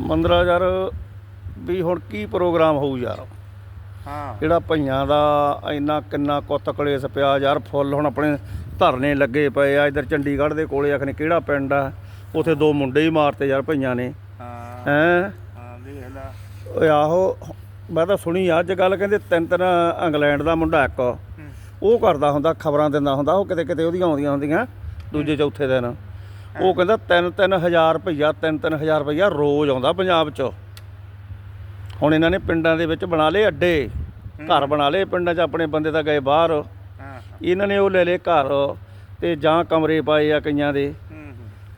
ਮੰਦਰਾ ਯਾਰ ਵੀ ਹੁਣ ਕੀ ਪ੍ਰੋਗਰਾਮ ਹੋਊ ਯਾਰ? ਹਾਂ। ਜਿਹੜਾ ਭਈਆਂ ਦਾ ਇੰਨਾ ਕਿੰਨਾ ਕੁੱਤ ਕਲੇਸ ਪਿਆ ਯਾਰ ਫੁੱਲ ਹੁਣ ਆਪਣੇ ਧਰਨੇ ਲੱਗੇ ਪਏ ਆ ਇਧਰ ਚੰਡੀਗੜ੍ਹ ਦੇ ਕੋਲੇ ਆਖਨੇ ਕਿਹੜਾ ਪਿੰਡ ਆ? ਉਥੇ ਦੋ ਮੁੰਡੇ ਹੀ ਮਾਰਤੇ ਯਾਰ ਭਈਆਂ ਨੇ। ਹਾਂ। ਹੈਂ? ਹਾਂ ਦੇਖ ਲੈ। ਓਏ ਆਹੋ ਮੈਂ ਤਾਂ ਸੁਣੀ ਆ ਅੱਜ ਗੱਲ ਕਹਿੰਦੇ ਤਿੰਨ ਤਿੰਨ ਇੰਗਲੈਂਡ ਦਾ ਮੁੰਡਾ ਇੱਕ ਉਹ ਕਰਦਾ ਹੁੰਦਾ ਖਬਰਾਂ ਦਿੰਦਾ ਹੁੰਦਾ ਉਹ ਕਿਤੇ ਕਿਤੇ ਉਹਦੀਆਂ ਆਉਂਦੀਆਂ ਹੁੰਦੀਆਂ ਦੂਜੇ ਚੌਥੇ ਦਿਨ। ਉਹ ਕਹਿੰਦਾ ਤਿੰਨ ਤਿੰਨ ਹਜ਼ਾਰ ਰੁਪਈਆ ਤਿੰਨ ਤਿੰਨ ਹਜ਼ਾਰ ਰੁਪਈਆ ਰੋਜ਼ ਆਉਂਦਾ ਪੰਜਾਬ 'ਚ। ਹੁਣ ਇਹਨਾਂ ਨੇ ਪਿੰਡਾਂ ਦੇ ਵਿੱਚ ਬਣਾ ਲਏ ਅੱਡੇ ਘਰ ਬਣਾ ਲਏ ਪਿੰਡਾਂ 'ਚ ਆਪਣੇ ਬੰਦੇ ਤਾਂ ਗਏ ਬਾਹਰ। ਇਹਨਾਂ ਨੇ ਉਹ ਲੈ ਲਏ ਘਰ ਤੇ ਜਾਂ ਕਮਰੇ ਪਾਏ ਆ ਕਈਆਂ ਦੇ।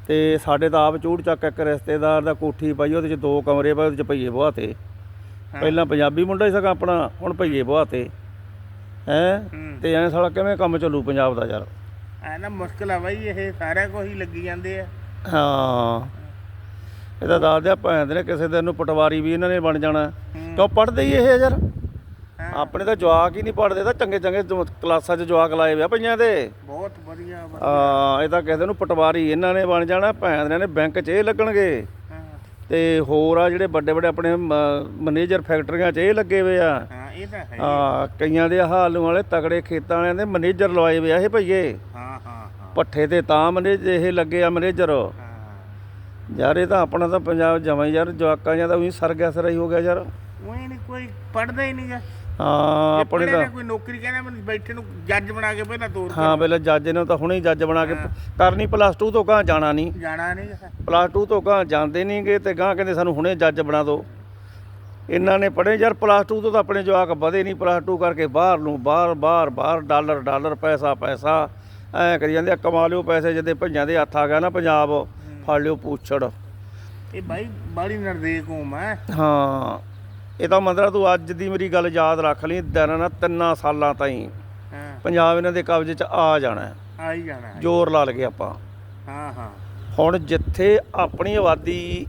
ਤੇ ਸਾਡੇ ਤਾਂ ਆਪ ਚੂੜ ਚੱਕ ਇੱਕ ਰਿਸ਼ਤੇਦਾਰ ਦਾ ਕੋਠੀ ਪਾਈ ਉਹਦੇ 'ਚ ਦੋ ਕਮਰੇ ਪਾਏ ਉਹਦੇ 'ਚ ਭਈਏ ਬੁਹਾਤੇ। ਪਹਿਲਾਂ ਪੰਜਾਬੀ ਮੁੰਡਾ ਹੀ ਸਗਾ ਆਪਣਾ ਹੁਣ ਭਈਏ ਬੁਹਾਤੇ। ਹੈ? ਹੂੰ। ਤੇ ਐਂ ਸਾਲਾ ਕਿਵੇਂ ਕੰਮ ਚੱਲੂ ਪੰਜਾਬ ਦਾ ਯਾਰ? ਐ ਨਾ ਮੁਸ਼ਕਲ ਆ ਬਾਈ ਇਹ ਸਾਰਿਆਂ ਕੋ ਹੀ ਲੱਗੀ ਜਾਂਦੇ ਆ ਹਾਂ ਇਹਦਾ ਦੱਸਦਿਆ ਭੈਣ ਦੇ ਨੇ ਕਿਸੇ ਦਿਨ ਨੂੰ ਪਟਵਾਰੀ ਵੀ ਇਹਨਾਂ ਨੇ ਬਣ ਜਾਣਾ। ਕਿਉਂ ਪੜਦੇ ਹੀ ਇਹ ਯਾਰ। ਆਪਣੇ ਤਾਂ ਜਵਾਕ ਹੀ ਨਹੀਂ ਪੜਦੇ ਤਾਂ ਚੰਗੇ ਚੰਗੇ ਜੋ ਕਲਾਸਾਂ 'ਚ ਜਵਾਕ ਲਾਏ ਵਿਆ ਪਈਆਂ ਦੇ ਬਹੁਤ ਵਧੀਆ ਵਾ। ਆ ਇਹ ਤਾਂ ਕਿਸੇ ਨੂੰ ਪਟਵਾਰੀ ਇਹਨਾਂ ਨੇ ਬਣ ਜਾਣਾ ਭੈਣ ਦੇ ਨੇ ਬੈਂਕ 'ਚ ਇਹ ਲੱਗਣਗੇ ਤੇ ਹੋਰ ਆ ਜਿਹੜੇ ਵੱਡੇ ਵੱਡੇ ਆਪਣੇ ਮੈਨੇਜਰ ਫੈਕਟਰੀਆਂ 'ਚ ਇਹ ਲੱਗੇ ਹੋਏ ਆ। ਹਾਂ ਇਹ ਤਾਂ ਹੈ ਹੀ। ਆ। ਕਈਆਂ ਦੇ ਹਾਲੂ ਵਾਲੇ ਤਗੜੇ ਖੇਤਾਂ ਵਾਲਿਆਂ ਦੇ ਮੈਨੇਜਰ ਲਵਾਏ ਹੋਏ ਆ ਇਹ ਭਈਏ। ਹਾਂ ਹਾਂ ਹਾਂ। ਪੱਠੇ ਤੇ ਤਾਂ ਮੈਨੇਜ ਇਹ ਲੱਗੇ ਆ ਮੈਨੇਜਰ। ਯਾਰ ਇਹ ਤਾਂ ਆਪਣਾ ਤਾਂ ਪੰਜਾਬ ਜਮਾਂ ਯਾਰ ਜਵਾਕਾਂ ਜਾਂ ਤਾਂ ਉਹੀ ਸਰ ਗਿਆ ਸਰ ਹੀ ਹੋ ਗਿਆ ਯਾਰ। ਉਹ ਨਹੀਂ ਕੋਈ ਪੜਦਾ ਹੀ ਨਹੀਂਗਾ ਹਾਂ ਆਪਣੇ ਤਾਂ ਕੋਈ ਨੌਕਰੀ ਕਹਿੰਦਾ ਮੈਨੂੰ ਬੈਠੇ ਨੂੰ ਜੱਜ ਬਣਾ ਕੇ ਪਹਿਲਾਂ ਤੋਰ ਹਾਂ ਪਹਿਲਾਂ ਜੱਜ ਨੇ ਤਾਂ ਹੁਣੇ ਹੀ ਜੱਜ ਬਣਾ ਕੇ ਕਰਨੀ ਪਲੱਸ 2 ਤੋਂ ਗਾਂ ਜਾਣਾ ਨਹੀਂ। ਜਾਣਾ ਨਹੀਂ ਪਲੱਸ 2 ਤੋਂ ਗਾਂ ਜਾਂਦੇ ਨਹੀਂਗੇ ਤੇ ਗਾਂ ਕਹਿੰਦੇ ਸਾਨੂੰ ਹੁਣੇ ਜੱਜ ਬਣਾ ਦਿਓ ਇਹਨਾਂ ਨੇ ਪੜ੍ਹੇ ਯਾਰ ਪਲੱਸ 2 ਤੋਂ ਤਾਂ ਆਪਣੇ ਜਵਾਕ ਵਧੇ ਨਹੀਂ। ਪਲੱਸ 2 ਕਰਕੇ ਬਾਹਰ ਨੂੰ ਬਾਹਰ ਬਾਹਰ ਬਾਹਰ ਡਾਲਰ ਡਾਲਰ ਪੈਸਾ ਪੈਸਾ। ਐ ਕਰੀ ਜਾਂਦੇ ਆ ਕਮਾ ਲਿਓ ਪੈਸੇ ਜਦੇ ਭਈਆਂ ਦੇ ਹੱਥ ਆ ਗਿਆ ਨਾ ਪੰਜਾਬ। ਫੜ ਲਿਓ ਪੂਛੜ। ਇਹ ਬਾਈ ਬਾੜੀ ਹੈ ਹਾਂ। ਇਹ ਤਾਂ ਮੰਦਰਾ ਤੂੰ ਅੱਜ ਦੀ ਮੇਰੀ ਗੱਲ ਯਾਦ ਰੱਖ ਲਈ ਦਿਨ ਨਾ ਤਿੰਨਾਂ ਸਾਲਾਂ ਤਾਈਂ। ਹਾਂ। ਪੰਜਾਬ ਇਹਨਾਂ ਦੇ ਕਬਜ਼ੇ 'ਚ ਆ ਜਾਣਾ ਹੈ। ਆ ਹੀ ਜਾਣਾ ਹੈ। ਜ਼ੋਰ ਲਾ ਲਗੇ ਆਪਾਂ। ਹਾਂ ਹਾਂ। ਹੁਣ ਜਿੱਥੇ ਆਪਣੀ ਆਬਾਦੀ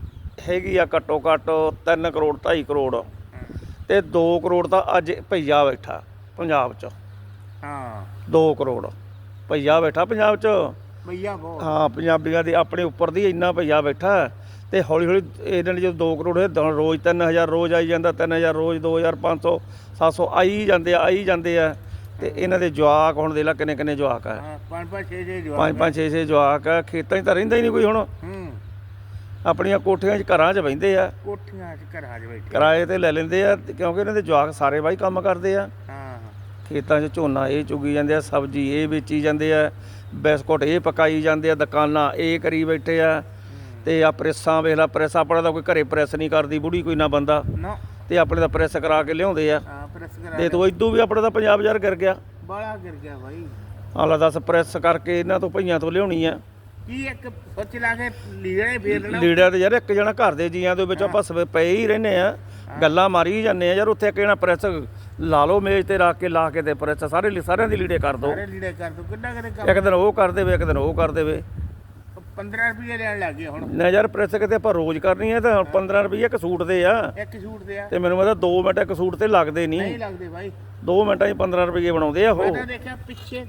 ਹੈਗੀ ਆ ਘੱਟੋ ਘੱਟ 3 ਕਰੋੜ 2.5 ਕਰੋੜ ਤੇ 2 ਕਰੋੜ ਤਾਂ ਅੱਜ ਭਈਆ ਬੈਠਾ ਪੰਜਾਬ 'ਚ। ਹਾਂ। 2 ਕਰੋੜ। ਭਈਆ ਬੈਠਾ ਪੰਜਾਬ 'ਚ। ਭਈਆ ਬਹੁਤ। ਹਾਂ ਪੰਜਾਬੀਆਂ ਦੇ ਆਪਣੇ ਉੱਪਰ ਦੀ ਇੰਨਾ ਭਈਆ ਬੈਠਾ। ਤੇ ਹੌਲੀ ਹੌਲੀ ਇਹਨਾਂ ਨੇ ਜਦੋਂ 2 ਕਰੋੜ ਹੋਏ ਤਾਂ ਰੋਜ਼ 3000 ਰੋਜ਼ ਆਈ ਜਾਂਦਾ 3000 ਰੋਜ਼ 2500 700 ਆਈ ਜਾਂਦੇ ਆ ਆਈ ਜਾਂਦੇ ਆ। ਤੇ ਇਹਨਾਂ ਦੇ ਜਵਾਕ ਹੁਣ ਦੇ ਲਾ ਕਿੰਨੇ ਕਿੰਨੇ ਜਵਾਕ ਆ। ਪੰਜ ਪੰਜ ਛੇ ਛੇ ਜਵਾਬ ਪੰਜ ਪੰਜ ਛੇ ਛੇ ਜਵਾਕ ਆ ਖੇਤਾਂ 'ਚ ਤਾਂ ਰਹਿੰਦਾ ਹੀ ਨਹੀਂ ਕੋਈ ਹੁਣ। ਆਪਣੀਆਂ ਕੋਠੀਆਂ 'ਚ ਘਰਾਂ 'ਚ ਬਹਿੰਦੇ ਆ। ਕੋਠੀਆਂ 'ਚ ਘਰਾਂ 'ਚ ਬੈਠੇ। ਕਿਰਾਏ ਤੇ ਲੈ ਲੈਂਦੇ ਆ ਕਿਉਂਕਿ ਇਹਨਾਂ ਦੇ ਜਵਾਕ ਸਾਰੇ ਬਾਈ ਕੰਮ ਕਰਦੇ ਆ। ਹਾਂ। ਖੇਤਾਂ 'ਚ ਝੋਨਾ ਇਹ ਚੁਗੀ ਜਾਂਦੇ ਆ ਸਬਜ਼ੀ ਇਹ ਵੇਚੀ ਜਾਂਦੇ ਆ ਬਿਸਕੁਟ ਇਹ ਪਕਾਈ ਜਾਂਦੇ ਆ ਦੁਕਾਨਾਂ ਇਹ ਕਰੀ ਬੈਠੇ ਆ। ਤੇ ਆ ਪ੍ਰੈਸਾਂ ਵੇਖ ਲਾ ਪ੍ਰੈਸ ਆਪਣਾ ਤਾਂ ਕੋਈ ਘਰੇ ਪ੍ਰੈਸ ਨਹੀਂ ਕਰਦੀ ਬੁੜੀ ਕੋਈ ਨਾ ਬੰਦਾ। ਨਾ। ਤੇ ਆਪਣੇ ਤਾਂ ਪ੍ਰੈਸ ਕਰਾ ਕੇ ਲਿਆਉਂਦੇ ਆ। ਹਾਂ ਪ੍ਰੈਸ ਕਰਾ ਤੇ ਤੂੰ ਇਦੋਂ ਵੀ ਆਪਣਾ ਤਾਂ ਪੰਜਾਬ ਯਾਰ ਗਿਰ ਗਿਆ। ਬੜਾ ਗਿਰ ਗਿਆ ਬਾਈ। ਆਲਾ ਦੱਸ ਪ੍ਰੈਸ ਕਰਕੇ ਇਹਨਾਂ ਤੋਂ ਭਈਆਂ ਤੋਂ ਲਿਆਉਣੀ ਆ। ਕੀ ਇੱਕ ਸੋਚ ਲਾ ਕੇ ਲੀੜੇ ਫੇਰ ਲੈਣਾ। ਲੀੜਿਆਂ ਤੇ ਯਾਰ ਇੱਕ ਜਣਾ ਘਰ ਦੇ ਜੀਆਂ ਦੇ ਵਿੱਚ ਆਪਾਂ ਸਵੇ ਪਏ ਹੀ ਰਹਿੰਦੇ ਆ। ਗੱਲਾਂ ਮਾਰੀ ਹੀ ਜਾਂਦੇ ਆ। ਯਾਰ ਉੱਥੇ ਇੱਕ ਜਣਾ ਪ੍ਰੈਸ ਲਾ ਲਓ ਮੇਜ਼ ਤੇ ਰੱਖ ਕੇ ਲਾ ਕੇ ਤੇ ਪ੍ਰੈਸ ਸਾਰੇ ਲੀ- ਸਾਰਿਆਂ ਦੀ ਲੀੜੇ ਕਰ ਦੋ। ਸਾਰੇ ਲੀੜੇ ਕਰ ਦੋ। ਕਿੰਨਾ ਕਰੇ ਕੰਮ ਇੱਕ ਦਿਨ ਉਹ ਕਰ ਦੇਵੇ ਇੱਕ ਦਿਨ ਉਹ ਕਰ ਦੇਵੇ। 15 ਰੁਪਏ ਲੈਣ ਲੱਗ ਗਏ ਹੁਣ। ਨਾ ਯਾਰ ਪ੍ਰੈਸ ਕਿਤੇ ਆਪਾਂ ਰੋਜ਼ ਕਰਨੀ ਹੈ ਤਾਂ 15 ਰੁਪਏ ਇੱਕ ਸੂਟ ਦੇ ਆ। ਇੱਕ ਸੂਟ ਦੇ ਆ। ਤੇ ਮੈਨੂੰ ਪਤਾ 2 ਮਿੰਟ ਇੱਕ ਸੂਟ ਤੇ ਲੱਗਦੇ ਨਹੀਂ। ਨਹੀਂ ਲੱਗਦੇ ਬਾਈ। 2 ਮਿੰਟਾਂ 'ਚ 15 ਰੁਪਏ ਬਣਾਉਂਦੇ ਆ ਮੈਂ ਉਹ ਤਾਂ ਦੇਖਿਆ ਪਿੱਛੇ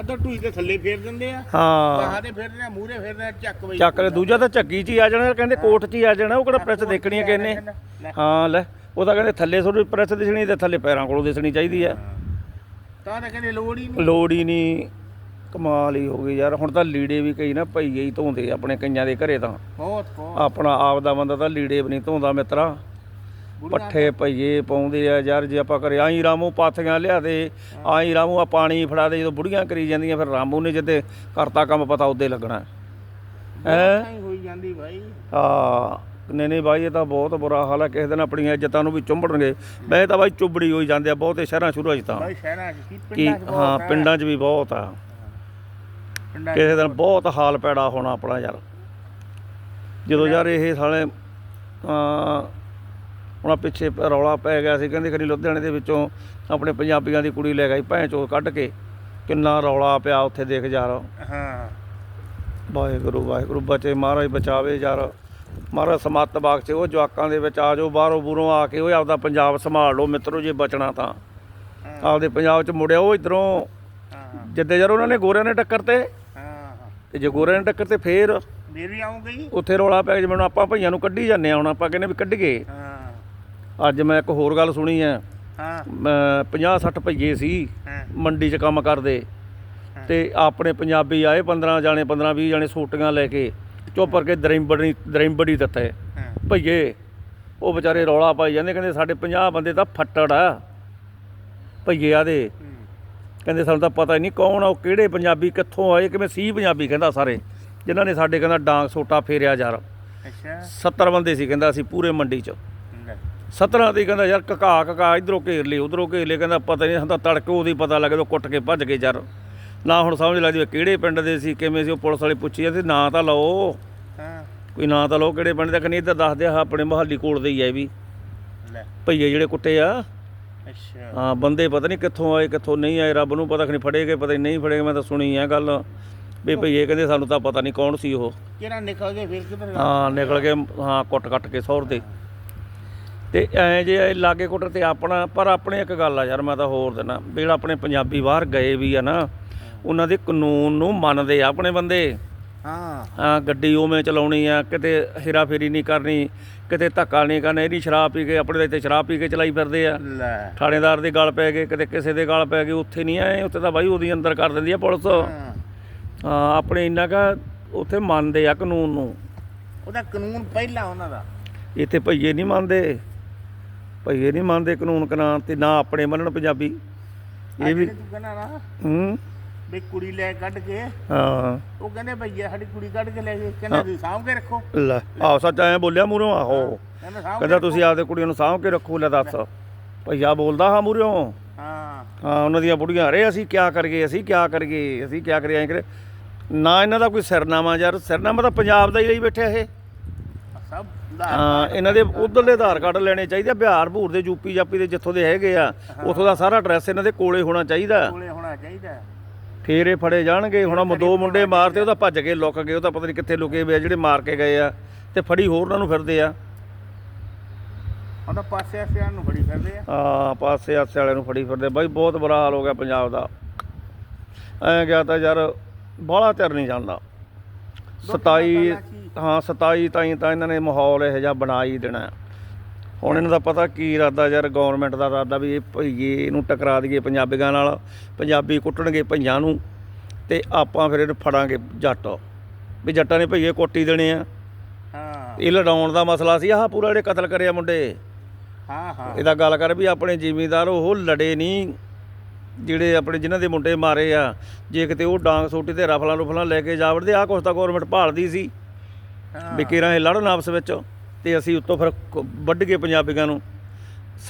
ਅੱਧਾ ਟੂਈ ਦੇ ਥੱਲੇ ਫੇਰ ਦਿੰਦੇ ਆ। ਹਾਂ। ਬਾਹਾਂ ਦੇ ਫੇਰਦੇ ਆ ਮੂਹਰੇ ਫੇਰਦੇ ਆ ਚੱਕ ਬਈ। ਚੱਕ ਲੈ ਦੂਜਾ ਤਾਂ ਝੱਗੀ 'ਚ ਹੀ ਆ ਜਾਣਾ ਕਹਿੰਦੇ ਕੋਟ 'ਚ ਹੀ ਆ ਜਾਣਾ ਉਹ ਕਿਹੜਾ ਪ੍ਰੈਸ ਦੇਖਣੀ ਹੈ ਕਿਹਨੇ? ਲੈ। ਹਾਂ ਲੈ। ਉਹ ਤਾਂ ਕਹਿੰਦੇ ਥੱਲੇ ਥੋੜੀ ਪ੍ਰੈਸ ਦਿਸਣੀ ਤੇ ਥੱਲੇ ਪੈਰਾਂ ਕੋਲੋਂ ਦਿਸਣੀ ਚਾਹੀਦੀ ਆ। ਤਾਂ ਤਾਂ ਕਹਿੰਦੇ ਲੋੜ ਹੀ ਨਹੀਂ। ਲੋੜ ਹੀ ਨਹੀਂ। ਕਮਾਲ ਹੀ ਹੋ ਗਈ ਯਾਰ। ਹੁਣ ਤਾਂ ਲੀੜੇ ਵੀ ਕਈ ਨਾ ਭਈਏ ਹੀ ਧੋਂਦੇ ਆਪਣੇ ਕਈਆਂ ਦੇ ਘਰੇ ਤਾਂ। ਬਹੁਤ ਬਹੁਤ। ਆਪਣਾ ਆਪ ਦਾ ਬੰਦਾ ਤਾਂ ਲੀੜੇ ਵੀ ਨਹੀਂ ਧੋਂਦਾ ਮਿੱਤਰਾ। ਪੱਠੇ ਭਈਏ ਪਾਉਂਦੇ ਆ ਯਾਰ ਜੇ ਆਪਾਂ ਕਰੇ ਆਈ ਰਾਮੂ ਪਾਥੀਆਂ ਲਿਆ ਦੇ ਆਈ ਰਾਮੂ ਆ ਪਾਣੀ ਫੜਾ ਦੇ ਜਦੋਂ ਬੁੜੀਆਂ ਕਰੀ ਜਾਂਦੀਆਂ ਫਿਰ ਰਾਮੂ ਨੇ ਜਦੇ ਕਰਤਾ ਕੰਮ ਪਤਾ ਉਦੇ ਲੱਗਣਾ। ਹੈ? ਹੈ ਹੋਈ ਜਾਂਦੀ ਨਹੀਂ ਨਹੀਂ ਬਾਈ ਇਹ ਤਾਂ ਬਹੁਤ ਬੁਰਾ ਹਾਲ ਹੈ ਕਿਸੇ ਦਿਨ ਆਪਣੀਆਂ ਇੱਜ਼ਤਾਂ ਨੂੰ ਵੀ ਚੁੰਬੜਨਗੇ। ਮੈਂ ਤਾਂ ਬਾਈ ਚੁੱਬੜੀ ਹੋਈ ਜਾਂਦੇ ਆ ਬਹੁਤੇ ਸ਼ਹਿਰਾਂ ਸ਼ੁਰੂ 'ਚ ਤਾਂ। ਕੀ ਹਾਂ। ਪਿੰਡਾਂ 'ਚ ਵੀ ਬਹੁਤ ਆ। ਕਿਸੇ ਦਿਨ ਬਹੁਤ ਹਾਲ ਪੈੜਾ ਹੋਣਾ ਆਪਣਾ ਯਾਰ। ਜਦੋਂ ਯਾਰ ਇਹ ਸਾਲੇ ਆ ਹੁਣ ਪਿੱਛੇ ਰੌਲਾ ਪੈ ਗਿਆ ਸੀ ਕਹਿੰਦੇ ਖਰੀ ਲੁਧਿਆਣੇ ਦੇ ਵਿੱਚੋਂ ਆਪਣੇ ਪੰਜਾਬੀਆਂ ਦੀ ਕੁੜੀ ਲੈ ਗਈ ਭੈਣ ਚੋਂ ਕੱਢ ਕੇ। ਕਿੰਨਾ ਰੌਲਾ ਪਿਆ ਉੱਥੇ ਦੇਖ ਯਾਰ। ਹਾਂ। ਵਾਹਿਗੁਰੂ ਵਾਹਿਗੁਰੂ ਬਚੇ ਮਹਾਰਾਜ ਬਚਾਵੇ ਯਾਰ। ਮਹਾਰਾਜ ਸਮੱਤ ਬਖਸ਼ੇ ਉਹ ਜਵਾਕਾਂ ਦੇ ਵਿੱਚ ਆ ਜਾਓ ਬਾਹਰੋਂ ਬੂਰੋਂ ਆ ਕੇ ਉਹ ਆਪਦਾ ਪੰਜਾਬ ਸੰਭਾਲ ਲਓ ਮਿੱਤਰੋ ਜੇ ਬਚਣਾ ਤਾਂ। ਆਪਦੇ ਪੰਜਾਬ 'ਚ ਮੁੜਿਆ ਉਹ ਇਧਰੋਂ ਜਿੱਦੇ ਯਾਰ ਉਹਨਾਂ ਨੇ ਗੋਰਿਆਂ ਨੇ ਟੱਕਰ ਤੇ। ਤੇ ਜੇ ਗੋਰਿਆਂ ਨੇ ਟੱਕਰ ਤੇ ਫੇਰ ਫੇਰ ਵੀ ਆਉਂਗੇ ਜੀ। ਉੱਥੇ ਰੌਲਾ ਪੈ ਗਿਆ ਮੈਨੂੰ ਆਪਾਂ ਭਈਆਂ ਨੂੰ ਕੱਢੀ ਜਾਂਦੇ ਆ ਹੁਣ ਆਪਾਂ ਕਹਿੰਦੇ ਵੀ ਕੱਢ ਗਏ। ਹਾਂ। ਅੱਜ ਮੈਂ ਇੱਕ ਹੋਰ ਗੱਲ ਸੁਣੀ ਆ ਹਾਂ। 50 60 ਭਈਏ ਸੀ ਹਾਂ। ਮੰਡੀ 'ਚ ਕੰਮ ਕਰਦੇ। ਤੇ ਆਪਣੇ ਪੰਜਾਬੀ ਆਏ 15 ਜਾਣੇ 15 20 ਜਾਣੇ ਸੂਟੀਆਂ ਲੈ ਕੇ ਚੁੱਪ ਕਰਕੇ ਦਰਿੰਬੜੀ ਦਰਿੰਬੜੀ ਦਿੱਤੇ। ਹਾਂ। ਭਈਏ ਉਹ ਵਿਚਾਰੇ ਰੌਲਾ ਪਾਈ ਜਾਂਦੇ ਕਹਿੰਦੇ ਸਾਡੇ 50 ਬੰਦੇ ਤਾਂ ਫੱਟੜ ਆ। ਭਈਏ ਆਦੇ ਹੂੰ। ਕਹਿੰਦੇ ਸਾਨੂੰ ਤਾਂ ਪਤਾ ਹੀ ਨਹੀਂ ਕੌਣ ਆ ਉਹ ਕਿਹੜੇ ਪੰਜਾਬੀ ਕਿੱਥੋਂ ਆਏ ਕਿਵੇਂ ਸੀ ਪੰਜਾਬੀ ਕਹਿੰਦਾ ਸਾਰੇ। ਜਿਨ੍ਹਾਂ ਨੇ ਸਾਡੇ ਕਹਿੰਦਾ ਡਾਂਗ ਸੋਟਾ ਫੇਰਿਆ ਯਾਰ। ਅੱਛਾ। 70 ਬੰਦੇ ਸੀ ਕਹਿੰਦਾ ਅਸੀਂ ਪੂਰੇ ਮੰਡੀ 'ਚ। ਲੈ। 17 ਦੀ ਕਹਿੰਦਾ ਯਾਰ ਕਕਾ ਕਕਾ ਇਧਰੋਂ ਘੇਰ ਲਈ ਉਧਰੋਂ ਘੇਰ ਲਈ ਕਹਿੰਦਾ ਪਤਾ ਨਹੀਂ ਹੁੰਦਾ ਤੜਕੇ ਉਹਦੀ ਪਤਾ ਲੱਗੇ ਉਹ ਕੁੱਟ ਕੇ ਭੱਜ ਗਏ ਯਾਰ। ਨਾ ਹੁਣ ਸਮਝ ਲੱਗਦੀ ਕਿਹੜੇ ਪਿੰਡ ਦੇ ਸੀ ਕਿਵੇਂ ਸੀ ਉਹ ਪੁਲਿਸ ਵਾਲੇ ਪੁੱਛੀ ਜਾਂਦੇ ਨਾਂ ਤਾਂ ਲਓ। ਹਾਂ। ਕੋਈ ਨਾਂ ਤਾਂ ਲਓ ਕਿਹੜੇ ਪਿੰਡ ਦਾ ਕਹਿੰਦੇ ਇੱਧਰ ਦੱਸ ਦਿਆ ਆਪਣੇ ਮਹੱਲੀ ਕੋਲ ਦੇ ਹੀ ਆ ਵੀ। ਲੈ। ਭਈਏ ਜਿਹੜੇ ਕੁੱਟੇ ਆ। ਅੱਛਾ। ਹਾਂ ਬੰਦੇ ਪਤਾ ਨਹੀਂ ਕਿੱਥੋਂ ਆਏ ਕਿੱਥੋਂ ਨਹੀਂ ਆਏ ਰੱਬ ਨੂੰ ਪਤਾ ਨਹੀਂ ਫੜੇ ਗਏ ਪਤਾ ਨਹੀਂ ਫੜੇ ਗਏ ਮੈਂ ਤਾਂ ਸੁਣੀ ਆ ਗੱਲ। ਵੀ ਭਈਏ ਕਹਿੰਦੇ ਸਾਨੂੰ ਤਾਂ ਪਤਾ ਨਹੀਂ ਕੌਣ ਸੀ ਉਹ। ਕਿਹੜਾ ਨਿਕਲ ਗਏ ਫਿਰ ਕਿੱਧਰ ਗਏ? ਹਾਂ ਨਿਕਲ ਕੇ ਹਾਂ ਕੁੱਟ ਕੱਟ ਕੇ ਸੌਰ ਦੇ। ਤੇ ਐ ਜੇ ਇਹ ਲਾਗੇ ਕੁੱਟ ਤੇ ਆਪਣਾ ਪਰ ਆਪਣੇ ਇੱਕ ਗੱਲ ਆ ਯਾਰ ਮੈਂ ਤਾਂ ਹੋਰ ਦੇਣਾ ਵੀ ਜਿਹੜਾ ਆਪਣੇ ਪੰਜਾਬੀ ਬਾਹਰ ਗਏ ਵੀ ਆ ਨਾ ਉਹਨਾਂ ਦੇ ਕਾਨੂੰਨ ਨੂੰ ਮੰਨਦੇ ਆ ਆਪਣੇ ਬੰਦੇ। ਹਾਂ। ਹਾਂ ਗੱਡੀ ਉਵੇਂ ਚਲਾਉਣੀ ਆ ਕਿਤੇ ਹੇਰਾ ਫੇਰੀ ਨਹੀਂ ਕਰਨੀ ਕਿਤੇ ਧੱਕਾ ਨਹੀਂ ਕਰਨਾ ਇਹਦੀ ਸ਼ਰਾਬ ਪੀ ਕੇ ਆਪਣੇ ਦੇ ਇੱਥੇ ਸ਼ਰਾਬ ਪੀ ਕੇ ਚਲਾਈ ਫਿਰਦੇ ਆ। ਲੈ। ਥਾਣੇਦਾਰ ਦੇ ਗਲ ਪੈ ਗਏ ਕਿਤੇ ਕਿਸੇ ਦੇ ਗਲ ਪੈ ਗਏ ਉੱਥੇ ਨਹੀਂ ਆਏ ਉੱਥੇ ਤਾਂ ਬਾਈ ਉਹਦੀ ਅੰਦਰ ਕਰ ਦਿੰਦੀ ਆ ਪੁਲਿਸ। ਹਾਂ। ਆਪਣੇ ਇੰਨਾ ਕਾ ਉੱਥੇ ਮੰਨਦੇ ਆ ਕਾਨੂੰਨ ਨੂੰ। ਉਹਦਾ ਕਾਨੂੰਨ ਪਹਿਲਾਂ ਉਹਨਾਂ ਦਾ। ਇੱਥੇ ਭਈਏ ਨਹੀਂ ਮੰਨਦੇ। ਭਈਏ ਨਹੀਂ ਮੰਨਦੇ ਕਾਨੂੰਨ ਕਨਾਨ ਤੇ ਨਾ ਆਪਣੇ ਮੰਨਣ ਪੰਜਾਬੀ। ਇਹ ਵੀ ਅੱਜ ਤੂੰ ਕਹਿੰਦਾ ਨਾ। ਹੂੰ। ਵੀ ਕੁੜੀ ਲੈ ਕੱਢ ਕੇ ਹਾਂ। ਉਹ ਕਹਿੰਦੇ ਭਈਆ ਸਾਡੀ ਕੁੜੀ ਕੱਢ ਕੇ ਲੈ ਗਏ ਕਹਿੰਦਾ ਤੁਸੀਂ ਸਾਂਭ ਕੇ ਰੱਖੋ। ਲੈ ਆਹ ਸੱਚ ਐ ਬੋਲਿਆ ਮੂਹਰੋਂ? ਆਹੋ। ਕਹਿੰਦਾ ਤੁਸੀਂ ਆਪਦੇ ਕੁੜੀਆਂ ਨੂੰ ਸਾਂਭ ਕੇ ਰੱਖੋ ਲੈ ਦੱਸ। ਭਈਆ ਬੋਲਦਾ ਹਾਂ ਮੂਹਰੋਂ? ਹਾਂ। ਹਾਂ ਉਹਨਾਂ ਦੀਆਂ ਬੁੜੀਆਂ ਅਰੇ ਅਸੀਂ ਕੀ ਕਰੀਏ ਅਸੀਂ ਕੀ ਕਰੀਏ ਅਸੀਂ ਕੀ ਕਰੀਏ ਐਂ ਕਰੇ। ਨਾ ਇਹਨਾਂ ਦਾ ਕੋਈ ਸਿਰਨਾਮਾ ਯਾਰ ਸਿਰਨਾਮਾ ਤਾਂ ਪੰਜਾਬ ਦਾ ਹੀ ਲਈ ਬੈਠਿਆ ਇਹ। ਸਭ ਹਾਂ ਇਹਨਾਂ ਦੇ ਉਧਰਲੇ ਆਧਾਰ ਕਾਰਡ ਲੈਣੇ ਚਾਹੀਦੇ ਬਿਹਾਰ ਭੂਰ ਦੇ ਯੂਪੀ ਜਾਪੀ ਦੇ ਜਿੱਥੋਂ ਦੇ ਹੈਗੇ ਆ ਉੱਥੋਂ ਦਾ ਸਾਰਾ ਐਡਰੈਸ ਇਹਨਾਂ ਦੇ ਕੋਲੇ ਹੋਣਾ ਚਾਹੀਦਾ। ਕੋਲੇ ਹੋਣਾ ਚਾਹੀਦਾ। ਫੇਰ ਇਹ ਫੜੇ ਜਾਣਗੇ। ਹੁਣ ਆਹ ਦੋ ਮੁੰਡੇ ਮਾਰਤੇ ਉਹਦਾ ਭੱਜ ਕੇ ਲੁੱਕ ਗਏ ਉਹ ਤਾਂ ਪਤਾ ਨਹੀਂ ਕਿੱਥੇ ਲੁਕੇ ਹੋਏ ਆ ਜਿਹੜੇ ਮਾਰ ਕੇ ਗਏ ਆ। ਤੇ ਫੜੀ ਹੋਰ ਉਹਨਾਂ ਨੂੰ ਫਿਰਦੇ ਆ। ਉਹਦਾ ਪਾਸੇ ਆਸਿਆਂ ਨੂੰ ਬੜੀ ਫਿਰਦੇ ਆ। ਆ ਪਾਸੇ ਆਸੇ ਵਾਲਿਆਂ ਨੂੰ ਫੜੀ ਫਿਰਦੇ ਬਾਈ ਬਹੁਤ ਬੁਰਾ ਹਾਲ ਹੋ ਗਿਆ ਪੰਜਾਬ ਦਾ। ਐ ਗਿਆ ਤਾਂ ਯਾਰ ਬਾਹਲਾ ਚਿਰ ਨਹੀਂ ਜਾਂਦਾ। 27 ਹਾਂ 27 ਤਾਈਂ ਤਾਂ ਇਹਨਾਂ ਨੇ ਮਾਹੌਲ ਇਹੋ ਜਿਹਾ ਬਣਾ ਹੀ ਦੇਣਾ। ਹੁਣ ਇਹਨਾਂ ਦਾ ਪਤਾ ਕੀ ਇਰਾਦਾ ਯਾਰ ਗਵਰਨਮੈਂਟ ਦਾ ਇਰਾਦਾ ਵੀ ਇਹ ਭਈਏ ਇਹਨੂੰ ਟਕਰਾ ਦਈਏ ਪੰਜਾਬੀਆਂ ਨਾਲ ਪੰਜਾਬੀ ਕੁੱਟਣਗੇ ਭਈਆਂ ਨੂੰ ਤੇ ਆਪਾਂ ਫਿਰ ਇਹਨੂੰ ਫੜਾਂਗੇ ਜੱਟ। ਵੀ ਜੱਟਾਂ ਨੇ ਭਈਏ ਕੋਟੀ ਦੇਣੇ ਆ। ਹਾਂ। ਇਹ ਲੜਾਉਣ ਦਾ ਮਸਲਾ ਸੀ ਆਹ ਪੂਰਾ ਜਿਹੜੇ ਕਤਲ ਕਰਿਆ ਮੁੰਡੇ। ਹਾਂ ਹਾਂ। ਇਹਦਾ ਗੱਲ ਕਰ ਵੀ ਆਪਣੇ ਜ਼ਿਮੀਂਦਾਰ ਉਹ ਲੜੇ ਨਹੀਂ ਜਿਹੜੇ ਆਪਣੇ ਜਿਨ੍ਹਾਂ ਦੇ ਮੁੰਡੇ ਮਾਰੇ ਆ। ਜੇ ਕਿਤੇ ਉਹ ਡਾਂਗ ਸੋਟੀ ਤੇ ਰਫਲਾਂ ਰੁਫਲਾਂ ਲੈ ਕੇ ਜਾ ਵੜਦੇ ਆ ਕੁਛ ਤਾਂ ਗਵਰਨਮੈਂਟ ਭਾਲਦੀ ਸੀ। ਹਾਂ। ਵੀ ਕਿਰਾਂ ਇਹ ਲੜਨ ਆਪਸ ਵਿੱਚ। ਤੇ ਅਸੀਂ ਉੱਤੋਂ ਫਿਰ ਕ- ਵੱਢ ਗਏ ਪੰਜਾਬੀਆਂ ਨੂੰ।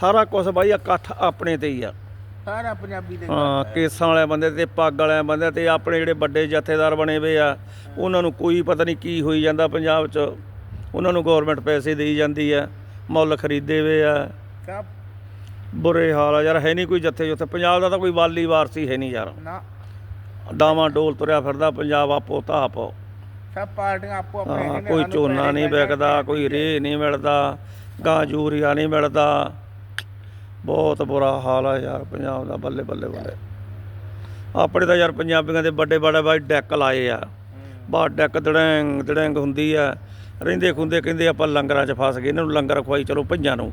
ਸਾਰਾ ਕੁਝ ਬਾਈ ਇਕੱਠ ਆਪਣੇ ਤੇ ਹੀ ਆ। ਸਾਰਾ ਪੰਜਾਬੀ ਦੇ ਹਾਂ ਕੇਸਾਂ ਵਾਲੇ ਬੰਦੇ ਤੇ ਪੱਗ ਵਾਲੇ ਬੰਦੇ ਤੇ ਆਪਣੇ ਜਿਹੜੇ ਵੱਡੇ ਜਥੇਦਾਰ ਬਣੇ ਹੋਏ ਆ ਉਹਨਾਂ ਨੂੰ ਕੋਈ ਪਤਾ ਨਹੀਂ ਕੀ ਹੋਈ ਜਾਂਦਾ ਪੰਜਾਬ 'ਚ। ਉਹਨਾਂ ਨੂੰ ਗਵਰਨਮੈਂਟ ਪੈਸੇ ਦੇਈ ਜਾਂਦੀ ਆ ਮੁੱਲ ਖਰੀਦੇ ਹੋਏ ਆ। ਸਭ। ਬੁਰੇ ਹਾਲ ਆ ਯਾਰ ਹੈ ਨਹੀਂ ਕੋਈ ਜੱਥੇ ਜੁੱਥੇ। ਪੰਜਾਬ ਦਾ ਤਾਂ ਕੋਈ ਵਾਲੀ ਵਾਰਸੀ ਹੈ ਨਹੀਂ ਯਾਰ। ਨਾ। ਡਾਵਾਂ ਡੋਲ ਤੁਰਿਆ ਫਿਰਦਾ ਪੰਜਾਬ ਆਪੋ ਤਾਪ ਸਭ ਪਾਰਟੀਆਂ ਆਪੋ ਆਪਣੇ ਹਾਂ, ਕੋਈ ਝੋਨਾ ਨਹੀਂ ਵਿਕਦਾ ਕੋਈ ਰੇ ਨਹੀਂ ਮਿਲਦਾ ਗਾਂ ਯੂਰੀਆ ਨਹੀਂ ਮਿਲਦਾ। ਬਹੁਤ ਬੁਰਾ ਹਾਲ ਆ ਯਾਰ ਪੰਜਾਬ ਦਾ ਬੱਲੇ ਬੱਲੇ ਬੱਲੇ। ਆਪਣੇ ਤਾਂ ਯਾਰ ਪੰਜਾਬੀਆਂ ਦੇ ਵੱਡੇ ਵੱਡੇ ਬਾਈ ਡੈਕ ਲਾਏ ਆ। ਬਾ ਡੈਕ ਦੜੈਂਗ ਦੜੈਂਗ ਹੁੰਦੀ ਆ। ਰਹਿੰਦੇ ਖੁੰਦੇ ਕਹਿੰਦੇ ਆਪਾਂ ਲੰਗਰਾਂ 'ਚ ਫਸ ਗਏ ਇਹਨਾਂ ਨੂੰ ਲੰਗਰ ਖਵਾਈ ਚਲੋ ਭਈਆਂ ਨੂੰ।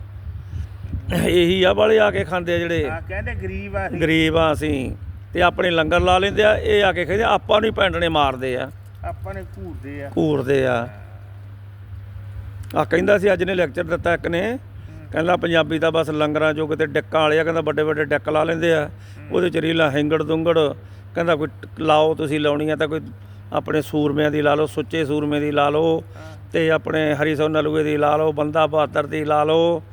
ਇਹੀ ਆ ਵਾਲੇ ਆ ਕੇ ਖਾਂਦੇ ਆ ਜਿਹੜੇ। ਕਹਿੰਦੇ ਗਰੀਬ ਆ ਅਸੀਂ। ਗਰੀਬ ਆ ਅਸੀਂ। ਤੇ ਆਪਣੇ ਲੰਗਰ ਲਾ ਲੈਂਦੇ ਆ ਇਹ ਆ ਕੇ ਕਹਿੰਦੇ ਆਪਾਂ ਨੂੰ ਹੀ ਪੈਂਡਣੇ ਮਾਰਦੇ ਆ। ਆਪਾਂ ਨੇ ਘੂਰਦੇ ਆ। ਘੂਰਦੇ ਆ। ਆ ਕਹਿੰਦਾ ਸੀ, ਅੱਜ ਨੇ ਲੈਕਚਰ ਦਿੱਤਾ ਇੱਕ ਨੇ। ਕਹਿੰਦਾ ਪੰਜਾਬੀ ਤਾਂ ਬਸ ਲੰਗਰਾਂ ਚੋਂ ਕਿਤੇ ਡੱਕਾਂ ਵਾਲੇ ਆ ਕਹਿੰਦਾ ਵੱਡੇ ਵੱਡੇ ਡੱਕ ਲਾ ਲੈਂਦੇ ਆ। ਉਹਦੇ ਚ ਰੀਲਾ ਹੈਂਗੜ ਦੁੰਗੜ। ਕਹਿੰਦਾ ਕੋਈ ਲਾਓ ਤੁਸੀਂ ਲਾਉਣੀ ਆ ਤਾਂ ਕੋਈ ਆਪਣੇ ਸੂਰਮਿਆਂ ਦੀ ਲਾ ਲਓ, ਸੁੱਚੇ ਸੂਰਮੇ ਦੀ ਲਾ ਲਓ ਤੇ ਆਪਣੇ ਹਰੀ ਸੋ ਨਲੂਏ ਦੀ ਲਾ ਲਓ, ਬੰਦਾ ਬਹਾਦਰ ਦੀ ਲਾ ਲਓ,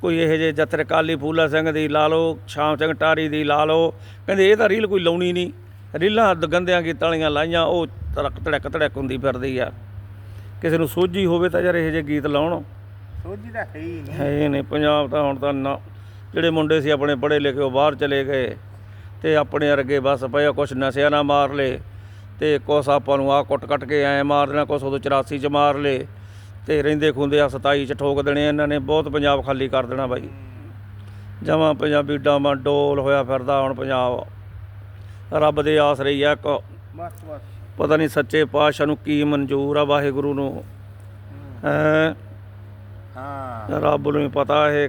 ਕੋਈ ਇਹੋ ਜਿਹੇ ਜਤਰ ਕਾਲੀ ਫੂਲਾ ਸਿੰਘ ਦੀ ਲਾ ਲਓ, ਸ਼ਾਮ ਸਿੰਘ ਟਾਰੀ ਦੀ ਲਾ ਲਓ। ਕਹਿੰਦੇ ਇਹ ਤਾਂ ਰੀਲ ਕੋਈ ਲਾਉਣੀ ਨਹੀਂ। ਰੀਲਾਂ ਗੰਦਿਆਂ ਗੀਤਾਂ ਵਾਲੀਆਂ ਲਾਈਆਂ ਉਹ ਤੜਕ ਤੜਕ ਤੜਕ ਹੁੰਦੀ ਫਿਰਦੀ ਆ। ਕਿਸੇ ਨੂੰ ਸੋਝੀ ਹੋਵੇ ਤਾਂ ਯਾਰ ਇਹੋ ਜਿਹੇ ਗੀਤ ਲਾਉਣ। ਸੋਝੀ ਤਾਂ ਹੈ ਹੀ ਨਹੀਂ। ਹੈ ਨਹੀਂ ਪੰਜਾਬ ਤਾਂ ਹੁਣ ਤਾਂ ਨਾ ਜਿਹੜੇ ਮੁੰਡੇ ਸੀ ਆਪਣੇ ਪੜ੍ਹੇ ਲਿਖੇ ਉਹ ਬਾਹਰ ਚਲੇ ਗਏ। ਤੇ ਆਪਣੇ ਵਰਗੇ ਬਸ ਪਏ ਕੁਛ ਨਸ਼ਿਆਂ ਨਾਲ ਮਾਰ ਲੇ ਤੇ ਕੁਛ ਆਪਾਂ ਨੂੰ ਆ ਕੁੱਟ ਕੱਟ ਕੇ ਐ ਮਾਰ ਦੇਣਾ ਕੁਛ ਉਦੋਂ 84 ਚ ਮਾਰ ਲੇ ਤੇ ਰਹਿੰਦੇ ਖੁੰਦੇ ਆ 27 ਚ ਠੋਕ ਦੇਣੇ ਇਹਨਾਂ ਨੇ ਬਹੁਤ ਪੰਜਾਬ ਖਾਲੀ ਕਰ ਦੇਣਾ ਬਾਈ। ਜਮਾਂ ਪੰਜਾਬੀ ਡਾਮਾ ਡੋਲ ਹੋਇਆ ਫਿਰਦਾ ਹੁਣ ਪੰਜਾਬ। ਰੱਬ ਦੇ ਆਸ ਰਹੀ ਆ ਬਸ ਬਸ। ਪਤਾ ਨਹੀਂ ਸੱਚੇ ਪਾਤਸ਼ਾਹ ਨੂੰ ਕੀ ਮਨਜ਼ੂਰ ਆ ਵਾਹਿਗੁਰੂ ਨੂੰ। ਹੈਂ। ਹਾਂ? ਰੱਬ ਨੂੰ ਹੀ ਪਤਾ ਇਹ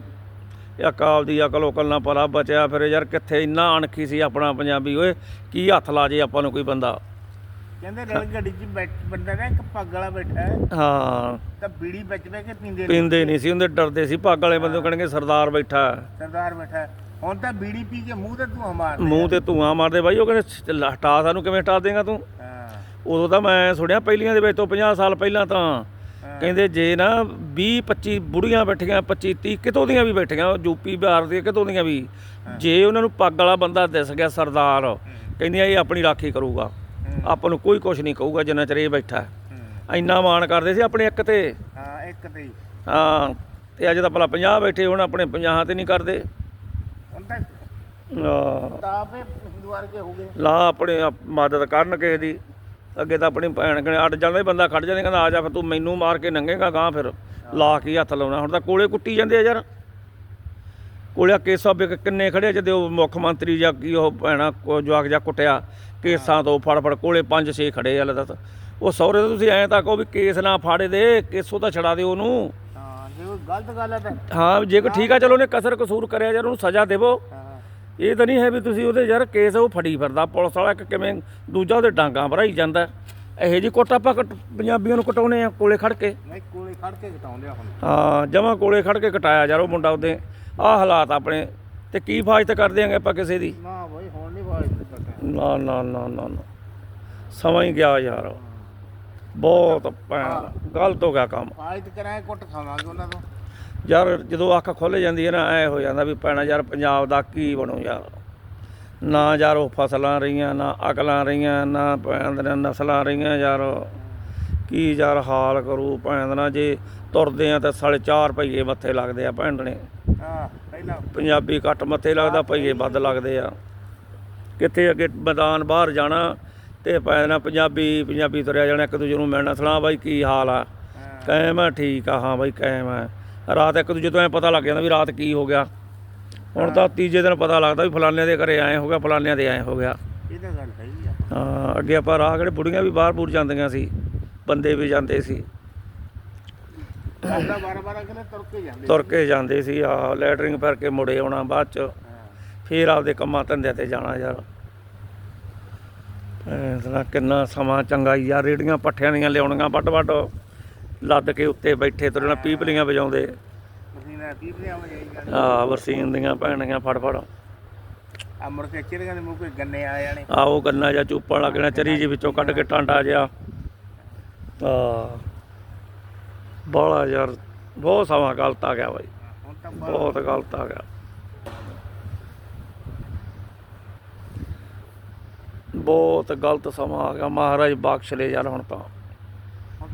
ਇਹ ਅਕਾਲ ਦੀ ਅਕਲ ਉਕਲ ਨਾ ਪਰਾ ਬਚਿਆ ਫਿਰ ਯਾਰ ਕਿੱਥੇ ਇੰਨਾ ਅਣਖੀ ਸੀ ਆਪਣਾ ਪੰਜਾਬੀ ਓਏ ਕੀ ਹੱਥ ਲਾ ਜੇ ਆਪਾਂ ਨੂੰ ਕੋਈ ਬੰਦਾ। ਕਹਿੰਦੇ ਰੇਲ ਗੱਡੀ 'ਚ ਬੈਠ ਬੰਦਾ ਨਾ ਇੱਕ ਪੱਗ ਵਾਲਾ ਬੈਠਾ ਹੈ। ਹਾਂ। ਤਾਂ ਬੀੜੀ ਵਿੱਚ ਬਹਿ ਕੇ ਪੀਂਦੇ ਨੇ। ਪੀਂਦੇ ਨਹੀਂ ਸੀ ਉਹਦੇ ਡਰਦੇ ਸੀ ਪੱਗ ਵਾਲੇ ਬੰਦੇ ਕਹਿਣਗੇ ਸਰਦਾਰ ਬੈਠਾ। ਹੈ। ਸਰਦਾਰ ਬੈਠਾ ਹੈ। ਹੁਣ ਤਾਂ ਬੀੜੀ ਪੀ ਕੇ ਮੂੰਹ ਤੇ ਧੂਆਂ ਮਾਰਦੇ ਮੂੰਹ ਤੇ ਧੂਆਂ ਮਾਰਦੇ ਬਾਈ ਉਹ ਕਹਿੰਦੇ ਸ- ਹਟਾ ਸਾਨੂੰ ਕਿਵੇਂ ਹਟਾ ਦੇਗਾ ਤੂੰ? ਹਾਂ। ਉਦੋਂ ਤਾਂ ਮੈਂ ਸੁਣਿਆ ਪਹਿਲੀਆਂ ਦੇ ਵਿੱਚ ਤੋਂ 50 ਸਾਲ ਪਹਿਲਾਂ ਤਾਂ। ਕਹਿੰਦੇ ਜੇ ਨਾ 20 25 ਬੁੜੀਆਂ ਬੈਠੀਆਂ 25 30 ਕਿਤੋਂ ਦੀਆਂ ਵੀ ਬੈਠੀਆਂ ਯੂਪੀ ਬਿਹਾਰ ਦੀਆਂ ਕਿਤੋਂ ਦੀਆਂ ਵੀ। ਜੇ ਉਹਨਾਂ ਨੂੰ ਪੱਗ ਵਾਲਾ ਬੰਦਾ ਦਿਸ ਗਿਆ ਸਰਦਾਰ ਕਹਿੰਦੀਆਂ ਇਹ ਆਪਣੀ ਰਾਖੀ ਕਰੂਗਾ। ਆਪਾਂ ਨੂੰ ਕੋਈ ਕੁਝ ਨਹੀਂ ਕਹੂਗਾ ਜਿੰਨਾ ਚਿਰ ਇਹ ਬੈਠਾ। ਹੈ। ਹੂੰ। ਇੰਨਾ ਮਾਣ ਕਰਦੇ ਸੀ ਆਪਣੇ ਇੱਕ ਤੇ। ਹਾਂ ਇੱਕ ਤੇ ਹੀ। ਹਾਂ ਤੇ ਅੱਜ ਤਾਂ ਭਲਾ 50 ਬੈਠੇ ਹੁਣ ਆਪਣੇ 50 ਤੇ ਨਹੀਂ ਕਰਦੇ। ਹਾਂ ਤਾਪੇ ਹਿੰਦੂ ਵਰਗੇ ਹੋ ਗਏ। ਲਾ ਆਪਣੇ ਆਪ ਮਦਦ ਕਰਨ ਕਿਸੇ ਦੀ। ਅੱਗੇ ਤਾਂ ਆਪਣੀ ਭੈਣ ਕਨੇ ਅੱਡ ਜਾਂਦਾ ਹੀ ਬੰਦਾ ਖੜ ਜਾਂਦਾ ਕਹਿੰਦਾ ਆ ਜਾ ਫਿਰ ਤੂੰ ਮੈਨੂੰ ਮਾਰ ਕੇ ਨੰਗੇਗਾ ਗਾਂ ਫਿਰ। ਲਾ ਕੇ ਹੀ ਹੱਥ ਲਾਉਣਾ। ਹੁਣ ਤਾਂ ਕੋਲੇ ਕੁੱਟੀ ਜਾਂਦੇ ਆ ਯਾਰ। ਕੋਲੇ ਕੇਸਾਂ ਵੀ ਕਿੰਨੇ ਖੜੇ ਜਦੇ ਉਹ ਮੁੱਖ ਮੰਤਰੀ ਜਾਂ ਕੀ ਉਹ ਭੈਣਾ ਕੋ ਜਵਾਕ ਜਾ ਕੁੱਟਿਆ ਕੇਸਾਂ ਤੋਂ ਫੜ ਫੜ ਕੋਲੇ 5-6 ਖੜੇ ਆ ਲੈ ਦੱਸ ਉਹ ਸਹੁਰੇ ਤੋਂ ਤੁਸੀਂ ਐਂ ਤਾਂ ਕਹੋ ਵੀ ਕੇਸ ਨਾ ਫਾੜੇ ਦੇ ਕੇਸੋਂ ਤਾਂ ਛੜਾ ਦਿਓ ਉਹਨੂੰ। ਹਾਂ ਜੇ ਕੋਈ ਗਲਤ ਗੱਲ ਹੈ ਤਾਂ। ਹਾਂ ਜੇ ਕੋਈ ਠੀਕ ਆ ਚਲੋ ਉਹਨੇ ਕਸਰ ਕਸੂਰ ਕਰਿਆ ਯਾਰ ਉਹਨੂੰ ਸਜ਼ਾ ਦੇਵੋ। ਇਹ ਤਾਂ ਨਹੀਂ ਹੈ ਵੀ ਤੁਸੀਂ ਉਹਦੇ ਯਾਰ ਕੇਸ ਉਹ ਫੜੀ ਫਿਰਦਾ ਪੁਲਿਸ ਵਾਲਾ ਇੱਕ ਕਿਵੇਂ ਦੂਜਾ ਉਹਦੇ ਡਾਂਗਾ ਭਰਾਈ ਜਾਂਦਾ। ਇਹੋ ਜੀ ਕੁੱਟ ਆਪਾਂ ਪੰਜਾਬੀਆਂ ਨੂੰ ਕਟਾਉਨੇ ਆ ਕੋਲੇ ਖੜ ਕੇ। ਨਹੀਂ ਕੋਲੇ ਖੜ ਕੇ ਘਟਾਉਂਦੇ ਆ ਹੁਣ। ਹਾਂ ਜਮਾਂ ਕੋਲੇ ਖੜ ਕੇ ਕਟਾਇਆ ਯਾਰ ਉਹ ਮੁੰਡਾ ਉਹਦੇ। ਆਹ ਹਾਲਾਤ ਆਪਣੇ ਤੇ ਕੀ ਫਾਇਦਾ ਕਰ ਦਿਆਂਗੇ ਆਪਾਂ ਕਿਸੇ ਦੀ? ਨਾ ਬਈ ਹੁਣ ਨਹੀਂ ਪਤਾ ਨਾ ਨਾ ਨਾ ਨਾ ਨਾ। ਸਮਝ ਗਿਆ ਯਾਰ। ਬਹੁਤ ਗਲਤ ਹੋ ਗਿਆ ਕੰਮ। ਫਾਇਦ ਕਰਾਏ ਕੁੱਟ ਖਾਵਾਂਗੇ ਉਹਨਾਂ ਤੋਂ। ਯਾਰ ਜਦੋਂ ਅੱਖ ਖੁੱਲ ਜਾਂਦੀ ਹੈ ਨਾ ਐ ਹੋ ਜਾਂਦਾ ਵੀ ਪੈਣਾ ਯਾਰ ਪੰਜਾਬ ਦਾ ਕੀ ਬਣੂ ਯਾਰ। ਨਾ ਯਾਰ ਉਹ ਫਸਲਾਂ ਰਹੀਆਂ ਨਾ ਅਕਲਾਂ ਰਹੀਆਂ ਨਾ ਦੇ ਨਸਲਾਂ ਰਹੀਆਂ ਯਾਰ। ਕੀ ਯਾਰ ਹਾਲ ਕਰੂ ਭੈਣ ਨਾ ਜੇ ਤੁਰਦੇ ਆ ਤਾਂ ਸਾਲੇ ਚਾਰ ਪਹੀਏ ਮੱਥੇ ਲੱਗਦੇ ਆ ਨੇ ਹਾਂ ਪਹਿਲਾਂ ਪੰਜਾਬੀ ਘੱਟ ਮੱਥੇ ਲੱਗਦਾ ਪਹੀਏ ਵੱਧ ਲੱਗਦੇ ਆ। ਕਿੱਥੇ ਅੱਗੇ ਮੈਦਾਨ ਬਾਹਰ ਜਾਣਾ ਤੇ ਪੈਣਾ ਪੰਜਾਬੀ ਪੰਜਾਬੀ ਤੁਰਿਆ ਜਾਣਾ ਇੱਕ ਦੂਜੇ ਨੂੰ ਮਿਲਣਾ ਸਲਾਮ ਬਾਈ ਕੀ ਹਾਲ ਆ? ਕਾਇਮ ਆ ਠੀਕ ਆ ਹਾਂ ਬਾਈ ਕਾਇਮ ਆ। ਰਾਤ ਇੱਕ ਦੂਜੇ ਤੋਂ ਐ ਪਤਾ ਲੱਗ ਜਾਂਦਾ ਵੀ ਰਾਤ ਕੀ ਹੋ ਗਿਆ। ਹੁਣ ਤਾਂ ਤੀਜੇ ਦਿਨ ਪਤਾ ਲੱਗਦਾ ਵੀ ਫਲਾਨਿਆਂ ਦੇ ਘਰੇ ਐ ਹੋ ਗਿਆ ਫਲਾਨਿਆਂ ਦੇ ਐ ਹੋ ਗਿਆ। ਇਹ ਤਾਂ ਗੱਲ ਸਹੀ ਆ। ਹਾਂ ਅੱਗੇ ਆਪਾਂ ਰਾਹ ਕਿਹੜੇ ਬੁੜੀਆਂ ਵੀ ਬਾਹਰ ਬੂਰ ਜਾਂਦੀਆਂ ਸੀ ਬੰਦੇ ਵੀ ਜਾਂਦੇ ਸੀ। ਕਹਿੰਦਾ 12 12 ਕਿਲੇ ਤੁਰ ਕੇ ਜਾਂਦੇ ਤੁਰ ਕੇ ਜਾਂਦੇ ਸੀ ਆ ਲੈਟਰਿੰਗ ਫਿਰ ਕੇ ਮੁੜੇ ਆਉਣਾ ਬਾਅਦ ਚ। ਫੇਰ ਆਪਦੇ ਕੰਮਾਂ ਧੰਦਿਆਂ ਤੇ ਜਾਣਾ ਯਾਰ। ਐਸਾ ਕਿੰਨਾ ਸਮਾਂ ਚੰਗਾ ਈ ਯਾਰ ਰੇੜੀਆਂ ਪੱਠਿਆਂ ਦੀਆਂ ਲਿਆਉਣੀਆਂ ਵੱਡ ਵੱਡ ਲੱਦ ਕੇ ਉੱਤੇ ਬੈਠੇ ਤੁਰਨਾ ਪੀਪਲੀਆਂ ਵਜਾਉਂਦੇ। ਮਸੀਨਾ ਪੀਪਲੀਆਂ ਆ ਵਰਸੀਨ ਦੀਆਂ ਭੈਣੀਆਂ ਫੜ ਫੜ। ਮੁੜ ਕੇ ਚਿਰਗਾਂ ਦੇ ਮੂੰਹ ਕੋਈ ਗੰਨੇ ਆ ਜਾਣੇ। ਆ ਉਹ ਗੰਨਾ ਜਾਂ ਚੂਪਣ ਲੱਗਣਾ ਚਰੀ ਜੀ ਵਿੱਚੋਂ ਕੱਢ ਕੇ ਟਾਂਡਾ ਜਿਆ ਆ ਬਾਲਾ ਯਾਰ ਬਹੁਤ ਸਮਾਂ ਗਲਤ ਆ ਗਿਆ ਬਾਈ। ਤਾਂ ਬਹੁਤ ਗਲਤ ਆ ਗਿਆ। ਬਹੁਤ ਗਲਤ ਸਮਾਂ ਆ ਗਿਆ ਮਹਾਰਾਜ ਬਖਸ਼ ਲੈ ਯਾਰ ਹੁਣ ਤਾਂ।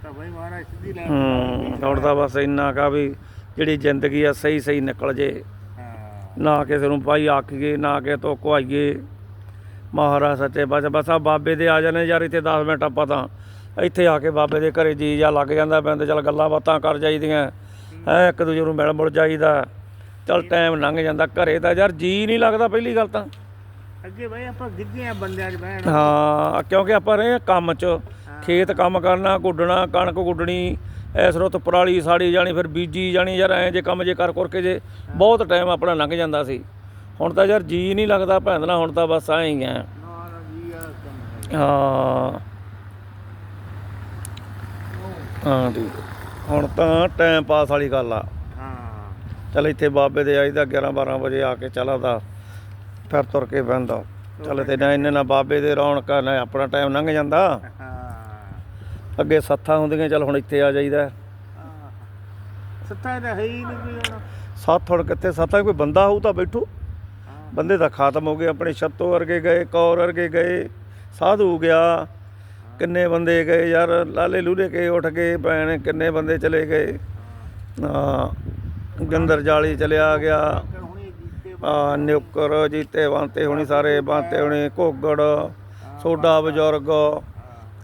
ਤਾਂ ਬਈ ਮਹਾਰਾਜ ਸਿੱਧੀ ਲੈ ਹੂੰ ਹੁਣ ਤਾਂ ਬਸ ਇੰਨਾ ਕਾ ਵੀ ਜਿਹੜੀ ਜ਼ਿੰਦਗੀ ਆ ਸਹੀ ਸਹੀ ਨਿਕਲ ਜੇ। ਨਾ ਕਿਸੇ ਨੂੰ ਭਾਈ ਆਖੀਏ ਨਾ ਕਿਸੇ ਤੋਂ ਕੁਹਾਈਏ ਮਹਾਰਾਜ ਸੱਚੇ ਬਸ ਬਸ ਆ ਬਾਬੇ ਦੇ ਆ ਜਾਣੇ ਯਾਰ ਇੱਥੇ 10 ਮਿੰਟ ਆਪਾਂ ਤਾਂ ਇੱਥੇ ਆ ਕੇ ਬਾਬੇ ਦੇ ਘਰੇ ਜੀ ਜਾ ਲੱਗ ਜਾਂਦਾ ਬੰਦੇ ਚੱਲ ਗੱਲਾਂ ਬਾਤਾਂ ਕਰ ਜਾਈਦੀਆਂ। ਹੈ। ਇੱਕ ਦੂਜੇ ਨੂੰ ਮਿਲ ਮੁਲ ਜਾਈਦਾ। ਚੱਲ ਟਾਈਮ ਲੰਘ ਜਾਂਦਾ ਘਰੇ ਤਾਂ ਯਾਰ ਜੀ ਨਹੀਂ ਲੱਗਦਾ ਪਹਿਲੀ ਗੱਲ ਤਾਂ। ਅੱਗੇ ਬਈ ਆਪਾਂ ਗਿੱਜੇ ਆ ਬੰਦਿਆਂ 'ਚ ਬਹਿਣ। ਹਾਂ ਕਿਉਂਕਿ ਆਪਾਂ ਰਹੇ ਕੰਮ 'ਚ। ਖੇਤ ਕੰਮ ਕਰਨਾ ਗੁੱਡਣਾ ਕਣਕ ਗੁੱਡਣੀ ਇਸ ਰੁੱਤ ਪਰਾਲੀ ਸਾੜੀ ਜਾਣੀ ਫਿਰ ਬੀਜੀ ਜਾਣੀ ਯਾਰ ਐਂ ਜੇ ਕੰਮ ਜੇ ਕਰ ਕਰਕੇ ਜੇ ਬਹੁਤ ਟਾਈਮ ਆਪਣਾ ਲੰਘ ਜਾਂਦਾ ਸੀ। ਹੁਣ ਤਾਂ ਯਾਰ ਜੀ ਨਹੀਂ ਲੱਗਦਾ ਭੈਂਦਣਾ ਹੁਣ ਤਾਂ ਬਸ ਐਂ ਹੀ ਆ ਹੈ। ਹਾਂ। ਠੀਕ। ਹੁਣ ਤਾਂ ਟਾਈਮ ਪਾਸ ਵਾਲੀ ਗੱਲ ਆ। ਹਾਂ। ਚੱਲ ਇੱਥੇ ਬਾਬੇ ਦੇ ਆਈਦਾ 11 12 ਵਜੇ ਆ ਕੇ ਚੱਲ ਆਦਾ ਫਿਰ ਤੁਰ ਕੇ ਬਹਿੰਦਾ। ਚੱਲ ਤੇ ਨਾ ਇੰਨੇ ਨਾ ਬਾਬੇ ਦੇ ਰੌਣਕ ਨਾ ਆਪਣਾ ਟਾਈਮ ਲੰਘ ਜਾਂਦਾ। ਹਾਂ। ਅੱਗੇ ਸੱਥਾਂ ਹੁੰਦੀਆਂ ਚੱਲ ਹੁਣ ਇੱਥੇ ਆ ਜਾਈਦਾ। ਹਾਂ। ਸੱਤਾ ਤਾਂ ਹੈ ਹੀ ਨਹੀਂ ਕੋਈ ਹੁਣ। ਸੱਥ ਹੁਣ ਕਿੱਥੇ ਸੱਥਾਂ ਕੋਈ ਬੰਦਾ ਹੋਊ ਤਾਂ ਬੈਠੋ। ਬੰਦੇ ਤਾਂ ਖਤਮ ਹੋ ਗਏ ਆਪਣੇ ਛੱਤੋ ਵਰਗੇ ਗਏ ਕੌਰ ਵਰਗੇ ਗਏ ਸਾਧੂ ਗਿਆ। ਕਿੰਨੇ ਬੰਦੇ ਗਏ ਯਾਰ ਲਾਲੇ ਲੂਲੇ ਕੇ ਉੱਠ ਗਏ ਭੈਣ ਕਿੰਨੇ ਬੰਦੇ ਚਲੇ ਗਏ। ਹਾਂ। ਗੰਦਰ ਜਾਲੀ ਚਲਿਆ ਗਿਆ। ਆ ਨਿਉਕਰ ਜੀਤੇ ਬਾਂਤੇ ਹੋਣੀ ਸਾਰੇ ਬਾਂਤੇ ਹੋਣੀ ਘੋਗੜ ਸੋਡਾ ਬਜ਼ੁਰਗ।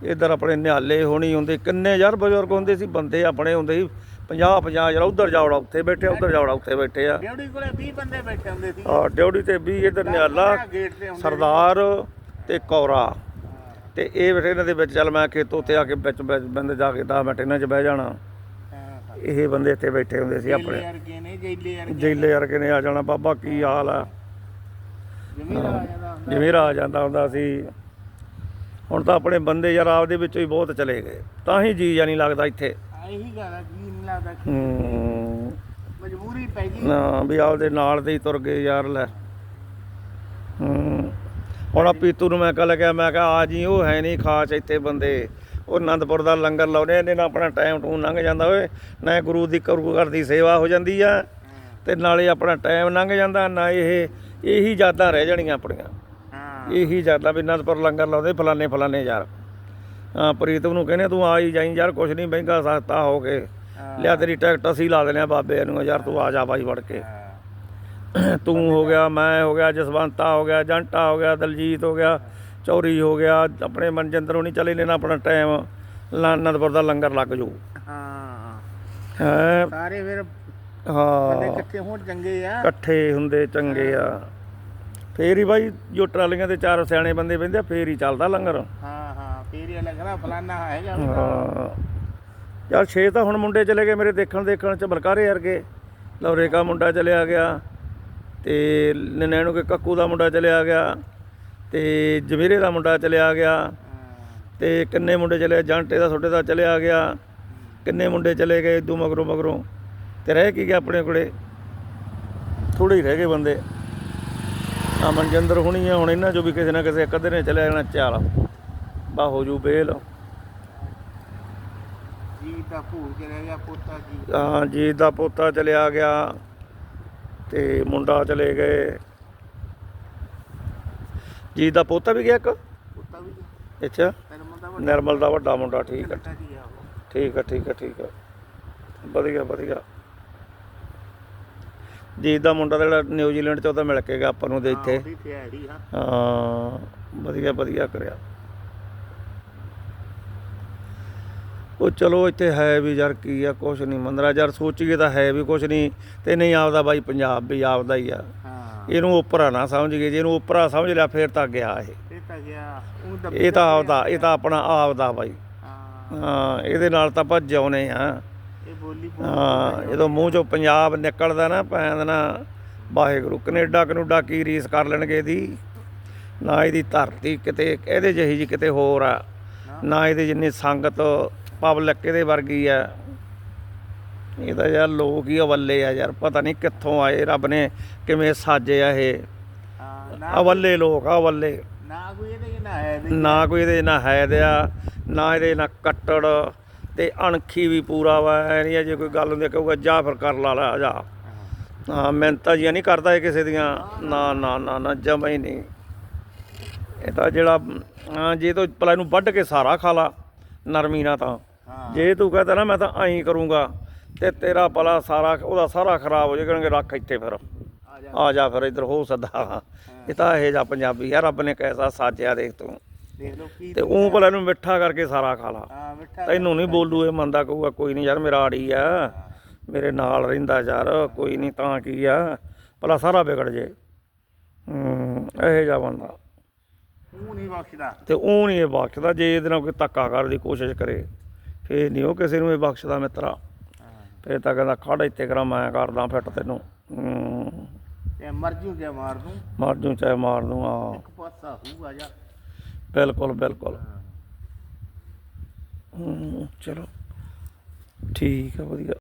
ਇਧਰ ਆਪਣੇ ਨਿਹਾਲੇ ਹੋਣੀ ਹੁੰਦੇ ਕਿੰਨੇ ਯਾਰ ਬਜ਼ੁਰਗ ਹੁੰਦੇ ਸੀ ਬੰਦੇ ਆਪਣੇ ਹੁੰਦੇ ਸੀ 50 50 ਯਾਰ ਉਧਰ ਜਾਵੜਾ ਉੱਥੇ ਬੈਠੇ ਉਧਰ ਜਾਵੜਾ ਉੱਥੇ ਬੈਠੇ ਆ। ਡਿਊਟੀ ਕੋਲੇ 20 ਬੰਦੇ ਬੈਠੇ ਹੁੰਦੇ ਸੀ। ਡਿਊਟੀ ਤੇ ਇਧਰ ਨਿਹਾਲਾ ਤੇ ਹੁੰਦੇ ਸਰਦਾਰ ਤੇ ਕੌਰਾ। ਤੇ ਇਹ ਬੈਠੇ ਇਹਨਾਂ ਦੇ ਵਿੱਚ ਚੱਲ ਮੈਂ ਖੇਤੋਂ ਉੱਤੇ ਆ ਕੇ ਵਿੱਚ ਬੰਦੇ ਜਾ ਕੇ 10 ਮਿੰਟ ਇਹਨਾਂ 'ਚ ਬਹਿ ਜਾਣਾ। ਹਾਂ। ਇਹ ਬੰਦੇ ਇੱਥੇ ਬੈਠੇ ਹੁੰਦੇ ਸੀ ਆਪਣੇ। ਜੇਲੇ ਵਰਗੇ ਨੇ ਆ ਜਾਣਾ ਬਾਬਾ ਕੀ ਹਾਲ ਆ। ਜਿਵੇਂ ਆ ਜਾਂਦਾ ਹੁੰਦਾ ਸੀ। ਹੁਣ ਤਾਂ ਆਪਣੇ ਬੰਦੇ ਯਾਰ ਆਪਦੇ ਵਿੱਚੋਂ ਹੀ ਬਹੁਤ ਚਲੇ ਗਏ। ਤਾਂ ਹੀ ਜੀ ਨਹੀਂ ਲੱਗਦਾ ਇੱਥੇ। ਇਹੀ ਗੱਲ ਆ ਜੀ ਨਹੀਂ ਲੱਗਦਾ ਹੂੰ। ਮਜਬੂਰੀ ਪੈ ਗਈ। ਨਾ ਵੀ ਆਪਦੇ ਨਾਲ ਦੇ ਹੀ ਤੁਰ ਗਏ ਯਾਰ ਲੈ। ਹੂੰ। ਹੁਣ ਆ ਪੀਤੂ ਨੂੰ ਮੈਂ ਕੱਲ ਕਿਹਾ ਮੈਂ ਕਿਹਾ ਆ ਜੀ ਉਹ ਹੈ ਨਹੀਂ ਖਾਸ ਇੱਥੇ ਬੰਦੇ। ਉਹ ਆਨੰਦਪੁਰ ਦਾ ਲੰਗਰ ਲਾਉਨੇ ਇਹਨੇ ਨਾਲ ਆਪਣਾ ਟਾਈਮ ਟੂ ਲੰਘ ਜਾਂਦਾ ਓਏ। ਨਾ ਗੁਰੂ ਦੀ ਕਰੂ ਘਰ ਦੀ ਸੇਵਾ ਹੋ ਜਾਂਦੀ ਆ ਤੇ ਨਾਲੇ ਆਪਣਾ ਟਾਈਮ ਲੰਘ ਜਾਂਦਾ ਨਾ ਇਹ ਇਹੀ ਯਾਦਾਂ ਰਹਿ ਜਾਣੀਆਂ ਆਪਣੀਆਂ। ਇਹੀ ਯਾਦਾਂ ਵੀ ਆਨੰਦਪੁਰ ਲੰਗਰ ਲਾਉਂਦੇ ਫਲਾਣੇ ਫਲਾਣੇ ਯਾਰ। ਹਾਂ ਪ੍ਰੀਤਮ ਨੂੰ ਕਹਿੰਦੇ ਤੂੰ ਆ ਹੀ ਜਾਈਂ ਯਾਰ ਕੁਛ ਨਹੀਂ ਮਹਿੰਗਾ ਸਸਤਾ ਹੋ ਕੇ। ਲਿਆ ਤੇਰੀ ਟਿਕਟ ਅਸੀਂ ਲਾ ਆ ਬਾਬੇ ਨੂੰ ਯਾਰ ਤੂੰ ਆ ਜਾ ਬਾਈ ਵੜ ਕੇ। ਤੂੰ ਹੋ ਗਿਆ ਮੈਂ ਹੋ ਗਿਆ ਜਸਵੰਤਾ ਹੋ ਗਿਆ ਜੰਟਾ ਹੋ ਗਿਆ ਦਲਜੀਤ ਹੋ ਗਿਆ ਚੌਰੀ ਹੋ ਗਿਆ ਆਪਣੇ ਮਨਜਿੰਦਰ ਹੋਣੀ ਚਲੇ ਲੈਣਾ ਆਪਣਾ ਟਾਈਮ। ਆਨੰਦਪੁਰ ਦਾ ਲੰਗਰ ਲੱਗ ਜੂ। ਹਾਂ। ਸਾਰੇ ਫਿਰ ਬੰਦੇ ਹਾਂ ਇਕੱਠੇ ਹੋਣ ਚੰਗੇ ਆ। ਇਕੱਠੇ ਹੁੰਦੇ ਚੰਗੇ ਆ। ਫੇਰ ਹੀ ਬਾਈ ਜੋ ਟਰਾਲੀਆਂ ਤੇ ਚਾਰ ਸਿਆਣੇ ਬੰਦੇ ਬਹਿੰਦੇ ਆ ਫੇਰ ਹੀ ਚੱਲਦਾ ਲੰਗਰ। ਹਾਂ ਹਾਂ ਫੇਰ ਇਹ ਲੱਗਣਾ ਫਲਾਨਾ ਹੈਗਾ। ਹਾਂ। ਯਾਰ ਛੇ ਤਾਂ ਹੁਣ ਮੁੰਡੇ ਚਲੇ ਗਏ ਮੇਰੇ ਦੇਖਣ ਦੇਖਣ ਚ ਬਲਕਾਰੇ ਵਰਗੇ। ਲੌਰੇ ਕਾ ਮੁੰਡਾ ਚਲਿਆ ਗਿਆ ਤੇ ਨਨੈਣੂ ਕੇ ਕੱਕੂ ਦਾ ਮੁੰਡਾ ਚਲਿਆ ਗਿਆ ਤੇ ਜਮੀਰੇ ਦਾ ਮੁੰਡਾ ਚਲਿਆ ਗਿਆ। ਹਾਂ ਤੇ ਕਿੰਨੇ ਮੁੰਡੇ ਚਲੇ ਜਾਂਟੇ ਦਾ ਛੋਟੇ ਦਾ ਚਲਿਆ ਗਿਆ। ਕਿੰਨੇ ਮੁੰਡੇ ਚਲੇ ਗਏ ਇਦੂ ਮਗਰੋਂ ਮਗਰੋਂ। ਤੇ ਰਹਿ ਕੀ ਗਿਆ ਆਪਣੇ ਕੋਲੇ? ਥੋੜੇ ਹੀ ਰਹਿ ਗਏ ਬੰਦੇ। ਆ ਮਨਜਿੰਦਰ ਹੁਣੀ ਆ ਹੁਣ ਇਹਨਾਂ ਚੋਂ ਵੀ ਕਿਸੇ ਨਾ ਕਿਸੇ ਇੱਕ ਅੱਧੇ ਨੇ ਚਲਿਆ ਜਾਣਾ ਚਾਲ ਬਾ ਹੋ ਜੂ ਬੇਲ। ਜੀ ਤਾਂ ਭੂਲ ਕੇ ਰਹਿ ਗਿਆ ਪੋਤਾ ਜੀ ਹਾਂ ਜੀ ਦਾ ਪੋਤਾ ਚਲਿਆ ਗਿਆ ਤੇ ਮੁੰਡਾ ਚਲੇ ਗਏ। ਜੀ ਦਾ ਪੋਤਾ ਵੀ ਗਿਆ ਇੱਕ? ਪੋਤਾ ਵੀ ਅੱਛਾ। ਨਿਰਮਲ ਦਾ ਵੱਡਾ ਮੁੰਡਾ। ਠੀਕ ਹੈ ਠੀਕ ਹੈ ਠੀਕ ਹੈ ਠੀਕ ਹੈ ਵਧੀਆ ਵਧੀਆ। ਜੀ ਦਾ ਮੁੰਡਾ ਤਾਂ ਜਿਹੜਾ ਨਿਊਜ਼ੀਲੈਂਡ ਚ ਉਹ ਤਾਂ ਮਿਲ ਕੇ ਗਿਆ ਆਪਾਂ ਨੂੰ ਦੇ ਇੱਥੇ ਉਹਦੀ ਤਿਆਰੀ ਹਾਂ ਹਾਂ ਵਧੀਆ ਵਧੀਆ ਕਰਿਆ। ਉਹ ਚਲੋ ਇੱਥੇ ਹੈ ਵੀ ਯਾਰ ਕੀ ਆ ਕੁਛ ਨਹੀਂ ਮੰਦਰਾ ਯਾਰ ਸੋਚੀਏ ਤਾਂ ਹੈ ਵੀ ਕੁਛ ਨਹੀਂ ਤੇ ਨਹੀਂ ਆਪਦਾ ਬਾਈ ਪੰਜਾਬ ਵੀ ਆਪਦਾ ਹੀ ਆ। ਹਾਂ। ਇਹਨੂੰ ਉਪਰਾ ਨਾ ਸਮਝ ਗਏ। ਜੇ ਇਹਨੂੰ ਉਪਰਾ ਸਮਝ ਲਿਆ ਫੇਰ ਤਾਂ ਗਿਆ ਇਹ। ਇਹ ਤਾਂ ਗਿਆ। ਉਹ ਦੱਬੀ ਇਹ ਤਾਂ ਆਪਦਾ ਇਹ ਤਾਂ ਆਪਣਾ ਆਪਦਾ ਬਾਈ। ਹਾਂ। ਹਾਂ ਇਹਦੇ ਨਾਲ ਤਾਂ ਭੱਜ ਆਉਨੇ ਆ। ਹਾਂ ਜਦੋਂ ਮੂੰਹ ਚੋਂ ਪੰਜਾਬ ਨਿਕਲਦਾ ਨਾ ਪੈਂਦ ਨਾ ਵਾਹਿਗੁਰੂ ਕੈਨੇਡਾ ਕਨੂਡਾ ਕੀ ਰੀਸ ਕਰ ਲੈਣਗੇ ਇਹਦੀ? ਨਾ ਇਹਦੀ ਧਰਤੀ ਕਿਤੇ ਇਹਦੇ ਜਿਹੀ ਜੀ ਕਿਤੇ ਹੋਰ ਆ। ਨਾ ਇਹਦੇ ਜਿੰਨੀ ਸੰਗਤ ਪਬਲਿਕ ਇਹਦੇ ਵਰਗੀ ਆ। ਇਹ ਤਾਂ ਯਾਰ ਲੋਕ ਹੀ ਅਵੱਲੇ ਆ ਯਾਰ ਪਤਾ ਨਹੀਂ ਕਿੱਥੋਂ ਆਏ ਰੱਬ ਨੇ ਕਿਵੇਂ ਸਾਜੇ ਆ ਇਹ। ਅਵੱਲੇ ਲੋਕ ਆ ਅਵੱਲੇ। ਨਾ ਕੋਈ ਇਹਦੇ ਨਾ ਹੈ ਨਾ ਕੋਈ ਇਹਦੇ ਨਾ ਹੈ ਦਿਆ ਨਾ ਇਹਦੇ ਨਾ ਕੱਟੜ ਤੇ ਅਣਖੀ ਵੀ ਪੂਰਾ ਵਾ ਐ ਨਹੀਂ ਜੇ ਕੋਈ ਗੱਲ ਹੁੰਦੀ ਕਹੂਗਾ ਜਾ ਫਿਰ ਕਰ ਲਾ ਲਾ ਜਾ। ਹਾਂ ਮਿਹਨਤਾਂ ਜੀਆਂ ਨਹੀਂ ਕਰਦਾ ਇਹ ਕਿਸੇ ਦੀਆਂ। ਨਾ ਨਾ ਨਾ ਨਾ ਜਮਾ ਹੀ ਨਹੀਂ। ਇਹ ਤਾਂ ਜਿਹੜਾ ਜੇ ਤੂੰ ਪਲਾ ਨੂੰ ਵੱਢ ਕੇ ਸਾਰਾ ਖਾ ਲਾ ਨਰਮੀ ਨਾ ਤਾਂ। ਜੇ ਤੂੰ ਕਹਤਾ ਨਾ ਮੈਂ ਤਾਂ ਐਂ ਕਰੂੰਗਾ ਤੇ ਤੇਰਾ ਪਲਾ ਸਾਰਾ ਉਹਦਾ ਸਾਰਾ ਖਰਾਬ ਹੋ ਜਾਏਗਾ ਰੱਖ ਇੱਥੇ ਫਿਰ। ਆ ਜਾ। ਆ ਜਾ ਫਿਰ ਇੱਧਰ ਹੋ ਸਦਾ। ਇਹ ਤਾਂ ਇਹ ਜਾ ਪੰਜਾਬੀ ਆ ਰੱਬ ਨੇ ਕੈਸਾ ਸਾਜਿਆ ਦੇਖ ਤੂੰ। ਦੇਖ ਲਓ ਕੀ ਤੇ ਉਹ ਭਲਾ ਨੂੰ ਮਿੱਠਾ ਕਰਕੇ ਸਾਰਾ ਖਾ ਲਾ। ਹਾਂ ਮਿੱਠਾ ਤੈਨੂੰ ਨਹੀਂ ਬੋਲੂ ਇਹ ਮੰਨਦਾ ਕਹੂਗਾ ਕੋਈ ਨਹੀਂ ਯਾਰ ਮੇਰਾ ਆੜੀ ਆ। ਮੇਰੇ ਨਾਲ ਰਹਿੰਦਾ ਯਾਰ ਕੋਈ ਨਹੀਂ ਤਾਂ ਕੀ ਆ। ਭਲਾ ਸਾਰਾ ਵਿਗੜ ਜੇ। ਹੂੰ ਇਹ ਜਾ ਬੰਦਾ। ਉਹ ਨਹੀਂ ਬਖਸ਼ਦਾ। ਤੇ ਉਹ ਨਹੀਂ ਇਹ ਬਖਸ਼ਦਾ ਜੇ ਇਹਦੇ ਨਾਲ ਕੋਈ ਧੱਕਾ ਕਰਨ ਦੀ ਕੋਸ਼ਿਸ਼ ਕਰੇ ਫੇਰ ਨਹੀਂ ਉਹ ਕਿਸੇ ਨੂੰ ਇਹ ਬਖਸ਼ਦਾ ਮਿੱਤਰਾ। ਫੇਰ ਤਾਂ ਕਹਿੰਦਾ ਖੜ ਇੱਥੇ ਕਰਾਂ ਮੈਂ ਕਰਦਾ ਫਿੱਟ ਤੈਨੂੰ। ਹੂੰ। ਤੇ ਮਰ ਜੂ ਜੇ ਮਾਰ ਦੂੰ? ਮਾਰ ਜੂ ਚਾਹੇ ਮਾਰ ਦੂੰ ਆ ਇੱਕ ਪਾਸਾ ਹੋਊਗਾ ਜਾ ਬਿਲਕੁਲ ਬਿਲਕੁਲ। ਚਲੋ। ਠੀਕ ਆ ਵਧੀਆ।